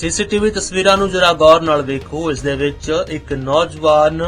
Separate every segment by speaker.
Speaker 1: CCTV ਤਸਵੀਰਾਂ ਨੂੰ ਜਰਾ ਗੌਰ ਨਾਲ ਵੇਖੋ। ਇਸ ਦੇ ਵਿੱਚ ਇੱਕ ਨੌਜਵਾਨ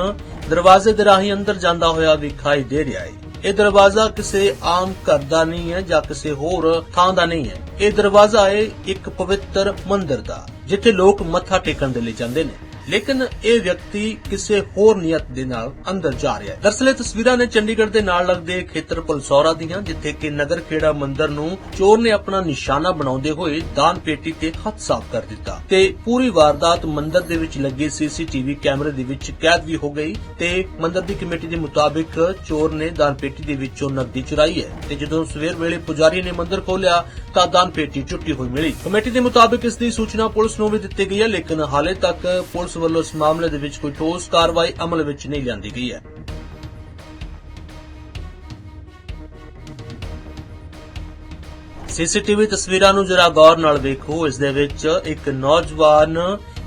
Speaker 1: ਦਰਵਾਜ਼ੇ ਦੇ ਰਾਹੀਂ ਅੰਦਰ ਜਾਂਦਾ ਹੋਇਆ ਵਿਖਾਈ ਦੇ ਰਿਹਾ ਹੈ। ਇਹ ਦਰਵਾਜ਼ਾ ਕਿਸੇ ਆਮ ਘਰ ਦਾ ਨਹੀਂ ਹੈ ਜਾਂ ਕਿਸੇ ਹੋਰ ਥਾਂ ਦਾ ਨਹੀਂ ਹੈ। ਇਹ ਦਰਵਾਜ਼ਾ ਹੈ ਇੱਕ ਪਵਿੱਤਰ ਮੰਦਿਰ ਦਾ, ਜਿੱਥੇ ਲੋਕ ਮੱਥਾ ਟੇਕਣ ਦੇ ਲਈ ਜਾਂਦੇ ਨੇ। ਲੇਕਿਨ ਇਹ ਵਿਅਕਤੀ ਕਿਸੇ ਹੋਰ ਨੀਅਤ ਦੇ ਨਾਲ ਅੰਦਰ ਜਾ ਰਿਹਾ ਹੈ। ਦਰਅਸਲ ਇਹ ਤਸਵੀਰਾਂ ਨੇ ਚੰਡੀਗੜ੍ਹ ਦੇ ਨਾਲ ਲੱਗਦੇ ਖੇਤਰ ਪਲਸੌਰਾ ਦੀਆਂ, ਜਿੱਥੇ ਕਿ ਨਗਰ ਖੇੜਾ ਮੰਦਿਰ ਨੂੰ ਚੋਰ ਨੇ ਆਪਣਾ ਨਿਸ਼ਾਨਾ ਬਣਾਉਂਦੇ ਹੋਏ ਦਾਨ ਪੇਟੀ ਤੇ ਹੱਥ ਸਾਫ਼ ਕਰ ਦਿੱਤਾ ਤੇ ਪੂਰੀ ਵਾਰਦਾਤ ਮੰਦਿਰ ਦੇ ਵਿੱਚ ਲੱਗੇ ਸੀਸੀਟੀਵੀ ਕੈਮਰੇ ਦੇ ਵਿੱਚ ਕੈਦ ਵੀ ਹੋ ਗਈ ਤੇ ਮੰਦਿਰ ਦੀ ਕਮੇਟੀ ਦੇ ਮੁਤਾਬਿਕ ਚੋਰ ਨੇ ਦਾਨ ਪੇਟੀ ਦੇ ਵਿੱਚੋਂ ਨਕਦੀ ਚੁਰਾਈ ਹੈ ਤੇ ਜਦੋਂ ਸਵੇਰ ਵੇਲੇ ਪੁਜਾਰੀ ਨੇ ਮੰਦਿਰ ਖੋਲਿਆ ਤਾਂ ਦਾਨ ਪੇਟੀ ਟੁੱਟੀ ਹੋਈ ਮਿਲੀ। ਕਮੇਟੀ ਦੇ ਮੁਤਾਬਿਕ ਇਸ ਦੀ ਸੂਚਨਾ ਪੁਲਿਸ ਨੂੰ ਵੀ ਦਿੱਤੀ ਗਈ ਹੈ, ਲੇਕਿਨ ਹਾਲੇ ਤੱਕ ਪੁਲਿਸ ਵੱਲੋਂ ਇਸ ਮਾਮਲੇ ਦੇ ਵਿੱਚ ਕੋਈ ਠੋਸ ਕਾਰਵਾਈ ਅਮਲ ਵਿੱਚ ਨਹੀਂ ਲਿਆਂਦੀ ਗਈ ਹੈ। ਸੀਸੀਟੀਵੀ ਤਸਵੀਰਾਂ ਨੂੰ ਜਰਾ ਗੌਰ ਨਾਲ ਵੇਖੋ। ਇਸ ਦੇ ਵਿੱਚ ਇੱਕ ਨੌਜਵਾਨ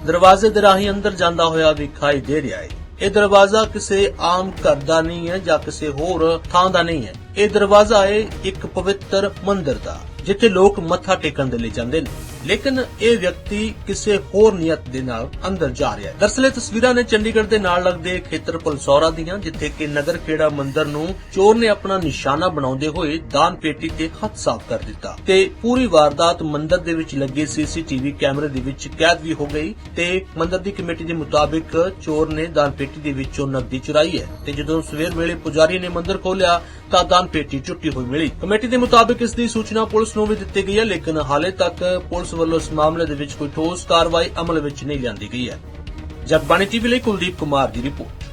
Speaker 1: ਦਰਵਾਜ਼ੇ ਦੇ ਰਾਹੀਂ ਅੰਦਰ ਜਾਂਦਾ ਹੋਇਆ ਵਿਖਾਈ ਦੇ ਰਿਹਾ ਹੈ। ਇਹ ਦਰਵਾਜ਼ਾ ਕਿਸੇ ਆਮ ਘਰ ਦਾ ਨਹੀਂ ਹੈ ਜਾਂ ਕਿਸੇ ਹੋਰ ਥਾਂ ਦਾ ਨਹੀਂ ਹੈ। ਇਹ ਦਰਵਾਜ਼ਾ ਹੈ ਇੱਕ ਪਵਿੱਤਰ ਮੰਦਿਰ ਦਾ, ਜਿੱਥੇ ਲੋਕ ਮੱਥਾ ਟੇਕਣ ਦੇ ਲਈ ਜਾਂਦੇ ਨੇ। ਲੇਕਿਨ ਇਹ ਵਿਅਕਤੀ ਕਿਸੇ ਹੋਰ ਨੀਅਤ ਦੇ ਨਾਲ ਅੰਦਰ ਜਾ ਰਿਹਾ ਹੈ। ਦਰਅਸਲ ਇਹ ਤਸਵੀਰਾਂ ਨੇ ਚੰਡੀਗੜ੍ਹ ਦੇ ਨਾਲ ਲੱਗਦੇ ਖੇਤਰ ਪਲਸੌਰਾ ਦੀਆਂ, ਜਿੱਥੇ ਕਿ ਨਗਰ ਖੇੜਾ ਮੰਦਿਰ ਨੂੰ ਚੋਰ ਨੇ ਆਪਣਾ ਨਿਸ਼ਾਨਾ ਬਣਾਉਂਦੇ ਹੋਏ ਦਾਨ ਪੇਟੀ ਤੇ ਹੱਥ ਸਾਫ਼ ਕਰ ਦਿੱਤਾ। ਤੇ ਪੂਰੀ ਵਾਰਦਾਤ ਮੰਦਿਰ ਦੇ ਵਿੱਚ ਲੱਗੇ ਸੀਸੀਟੀਵੀ ਕੈਮਰੇ ਦੇ ਵਿੱਚ ਕੈਦ ਵੀ ਹੋ ਗਈ ਤੇ ਮੰਦਿਰ ਦੀ ਕਮੇਟੀ ਦੇ ਮੁਤਾਬਿਕ ਚੋਰ ਨੇ ਦਾਨ ਪੇਟੀ ਦੇ ਵਿੱਚੋਂ ਨਕਦੀ ਚੁਰਾਈ ਹੈ ਤੇ ਜਦੋਂ ਸਵੇਰ ਵੇਲੇ ਪੁਜਾਰੀ ਨੇ ਮੰਦਿਰ ਖੋਲਿਆ ਤਾਂ ਦਾਨ ਪੇਟੀ ਟੁੱਟੀ ਹੋਈ ਮਿਲੀ। ਕਮੇਟੀ ਦੇ ਮੁਤਾਬਿਕ ਇਸ ਦੀ ਸੂਚਨਾ ਪੁਲਿਸ ਨੂੰ ਵੀ ਦਿੱਤੀ ਗਈ ਹੈ, ਲੇਕਿਨ ਹਾਲੇ ਤੱਕ ਪੁਲਿਸ ਵੱਲੋਂ ਇਸ ਮਾਮਲੇ ਦੇ ਵਿੱਚ ਕੋਈ ਠੋਸ ਕਾਰਵਾਈ ਅਮਲ ਵਿੱਚ ਨਹੀਂ ਲਿਆਂਦੀ ਗਈ ਹੈ। ਜਗਬਾਣੀ ਟੀਵੀ ਲਈ ਕੁਲਦੀਪ ਕੁਮਾਰ ਦੀ ਰਿਪੋਰਟ।